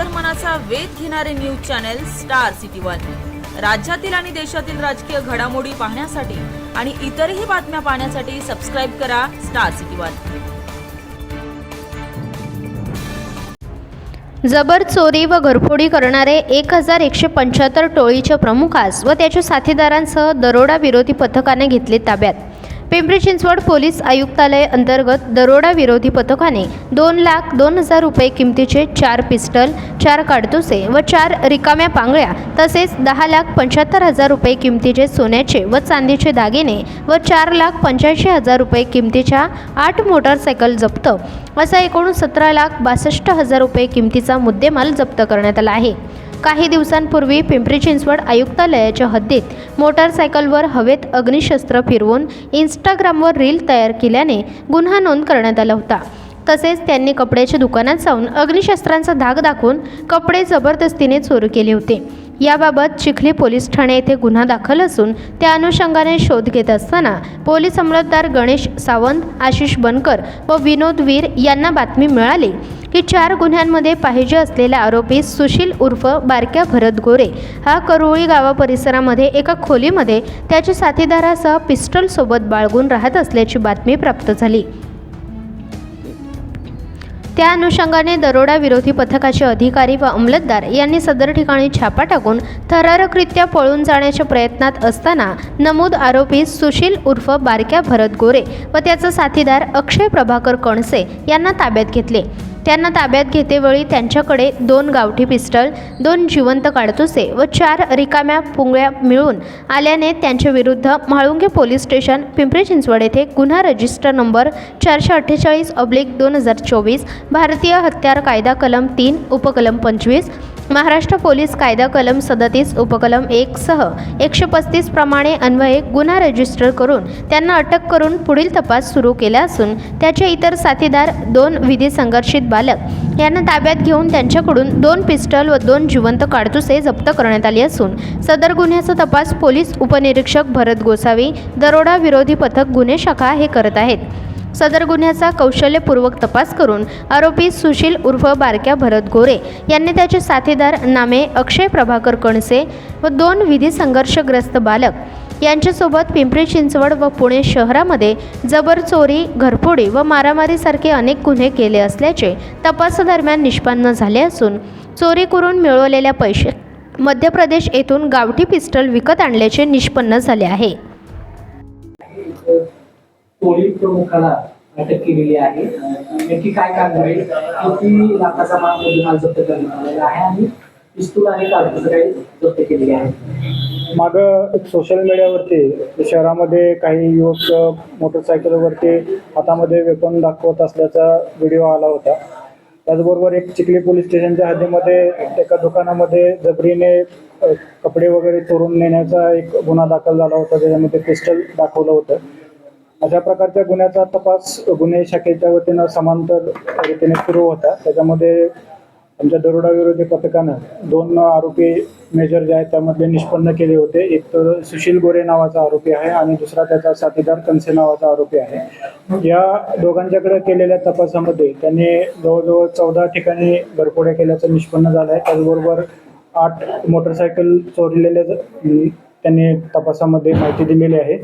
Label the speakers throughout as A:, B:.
A: अंतर्मनाचा वेध घेणारे news channel star city one. राज्यातील आणि देशातील राजकीय घडामोडी पाहण्यासाठी आणि इतरही बातम्या पाहण्यासाठी सबस्क्राईब करा स्टार सिटी वन.
B: जबर चोरी व घरफोडी करणारे एक हजार एकशे पंच्याहत्तर टोळीच्या प्रमुखास व त्याच्या साथीदारांसह दरोडा विरोधी पथकाने घेतले ताब्यात. पिंपरी चिंचवड पोलीस आयुक्तालय अंतर्गत दरोडा विरोधी पथकाने दोन लाख दोन हजार रुपये किमतीचे चार पिस्टल चार काडतुसे व चार रिकाम्या पांगळ्या तसेच दहा लाख पंच्याहत्तर हजार रुपये किमतीचे सोन्याचे व चांदीचे दागिने व चार लाख पंच्याऐंशी हजार रुपये किमतीच्या आठ मोटारसायकल जप्त. असा एकूण सतरा लाख बासष्ट हजार रुपये किमतीचा मुद्देमाल जप्त करण्यात आला आहे. काही दिवसांपूर्वी पिंपरी चिंचवड आयुक्तालयाच्या हद्दीत मोटारसायकलवर हवेत अग्निशस्त्र फिरवून इंस्टाग्रामवर रील तयार केल्याने गुन्हा नोंद करण्यात आला होता. तसेच त्यांनी कपड्याच्या दुकानात जाऊन अग्निशस्त्रांचा धाक दाखवून कपडे जबरदस्तीने चोरी केले होते. याबाबत चिखली पोलीस ठाणे येथे गुन्हा दाखल असून त्या अनुषंगाने शोध घेत असताना पोलीस अंमलदार गणेश सावंत आशिष बनकर व विनोद वीर यांना बातमी मिळाली. की चार गुन्ह्यांमध्ये पाहिजे असलेला आरोपी सुशील उर्फ बारक्या भरत गोरे हा करुळी गावा परिसरामध्ये एका खोलीमध्ये त्याच्या साथीदारासह पिस्टलसोबत बाळगून राहत असल्याची बातमी प्राप्त झाली. त्या अनुषंगाने दरोडा विरोधी पथकाचे अधिकारी व अंमलदार यांनी सदर ठिकाणी छापा टाकून थरारकरित्या पळून जाण्याच्या प्रयत्नात असताना नमूद आरोपी सुशील उर्फ बारक्या भरत गोरे व त्याचा साथीदार अक्षय प्रभाकर कणसे यांना ताब्यात घेतले. त्यांना ताब्यात घेतेवेळी त्यांच्याकडे दोन गावठी पिस्टल दोन जिवंत काडतुसे व चार रिकाम्या पुंगळ्या मिळून आल्याने त्यांच्या विरुद्ध म्हाळुंगे पोलीस स्टेशन पिंपरी चिंचवड येथे गुन्हा रजिस्टर नंबर चारशे अठ्ठेचाळीस अब्लिक दोन हजार चोवीस भारतीय हत्यार कायदा कलम तीन उपकलम पंचवीस महाराष्ट्र पोलीस कायदा कलम सदतीस उपकलम एक सह एकशे पस्तीस प्रमाणे अन्वये गुन्हा रजिस्टर करून त्यांना अटक करून पुढील तपास सुरू केला असून त्याचे इतर साथीदार दोन विधी संघर्षित बालक. यांना ताब्यात घेऊन त्यांच्याकडून दोन पिस्टल व दोन जिवंत काडतुसे जप्त करण्यात आली असून सदर गुन्ह्याचा तपास पोलीस उपनिरीक्षक भरत गोसावी दरोडा विरोधी पथक गुन्हे शाखा हे करत आहेत. सदर गुन्ह्याचा कौशल्यपूर्वक तपास करून आरोपी सुशील उर्फ बारक्या भरत गोरे यांनी त्याचे साथीदार नामे अक्षय प्रभाकर कणसे व दोन विधी संघर्षग्रस्त बालक यांच्यासोबत पिंपरी चिंचवड व पुणे शहरामध्ये जबरचोरी घरफोडी व मारामारीसारखे अनेक गुन्हे केले असल्याचे तपासादरम्यान निष्पन्न झाले असून चोरी करून मिळवलेल्या पैसे मध्य प्रदेश येथून गावठी पिस्टल विकत आणल्याचे निष्पन्न झाले आहे.
C: पोलीस प्रमुखाला अटक केलेली आहे. नक्की काय कारवाई किती लाखाचा माल मुद्देमाल जप्त करण्यात आलेला आहे आणि पिस्तूल आणि कागद जप्त केलेली आहे
D: माग सोशल मीडियावरती शहरामध्ये काही युवक मोटरसायकलवरती हातामध्ये वेपन दाखवत असल्याचा व्हिडिओ आला होता. त्याचबरोबर एक चिखली पोलीस स्टेशनच्या हद्दीमध्ये एका दुकानामध्ये जबरीने कपडे वगैरे चोरून नेण्याचा एक गुन्हा दाखल झाला होता त्याच्यामध्ये पिस्टल दाखवलं होतं. अशा प्रकारच्या गुन्ह्याचा तपास गुन्हे शाखेच्या वतीनं समांतर रीतीने सुरू होता. त्याच्यामध्ये आमच्या दरोडा विरोधी पथकानं दोन आरोपी मेजर जे आहेत त्यामधले निष्पन्न केले होते. एक तर सुशील गोरे नावाचा आरोपी आहे आणि दुसरा त्याचा साथीदार कनसे नावाचा आरोपी आहे. या दोघांच्याकडे केलेल्या तपासामध्ये त्यांनी जवळजवळ चौदा ठिकाणी घरफोड्या केल्याचं निष्पन्न झालं आहे. त्याचबरोबर आठ मोटरसायकल चोरलेल्या त्यांनी तपासामध्ये माहिती दिलेली आहे.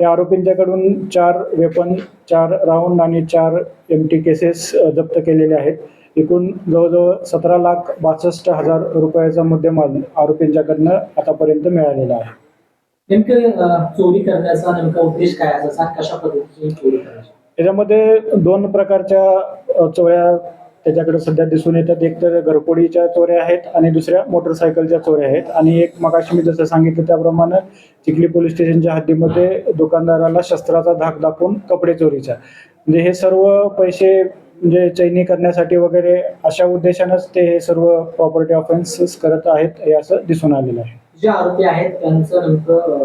D: या आरोपींच्याकडून चार वेपन चार राऊंड आणि चार एम टी केसेस जप्त केलेले आहेत. एकूण जवळजवळ सतरा लाख बासष्ट हजार रुपयाचा मुद्देमाल आरोपींच्याकडनं आतापर्यंत मिळालेला आहे.
C: नेमकं चोरी करण्याचा नेमका उद्देश काय असायचा कशा पद्धतीने चोरी करायची?
D: याच्यामध्ये दोन प्रकारच्या चोऱ्या त्याच्याकडे सध्या दिसून येतात. एक तर घरफोडीच्या चोऱ्या आहेत आणि दुसऱ्या मोटरसायकलच्या चोऱ्या आहेत. आणि एक मगाशी मी जसं सांगितलं त्याप्रमाणे चिखली पोलीस स्टेशनच्या हद्दीमध्ये दुकानदाराला शस्त्राचा धाक दाखवून कपडे चोरीचा म्हणजे हे सर्व पैसे म्हणजे चैनी करण्यासाठी वगैरे अशा उद्देशानंच ते हे सर्व प्रॉपर्टी ऑफेन्सेस करत आहेत हे असं दिसून आलेलं आहे.
C: जे आरोपी आहेत त्यांचं नेमकं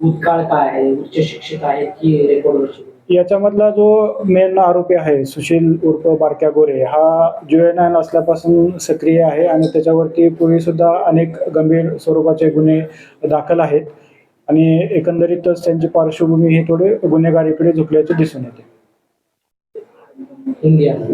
C: भूतकाळ काय आहे? उच्च शिक्षित आहेत की रेकॉर्डवरचे
D: याच्यामधला जो मेन आरोपी आहे सुशील उर्फ बारक्या गोरे हा जुएनायन असल्यापासून सक्रिय आहे आणि त्याच्यावरती पूर्वी सुद्धा अनेक गंभीर स्वरूपाचे गुन्हे दाखल आहेत. आणि एकंदरीतच त्यांची पार्श्वभूमी ही थोडी गुन्हेगारीकडे झुकल्याचे दिसून येते. India.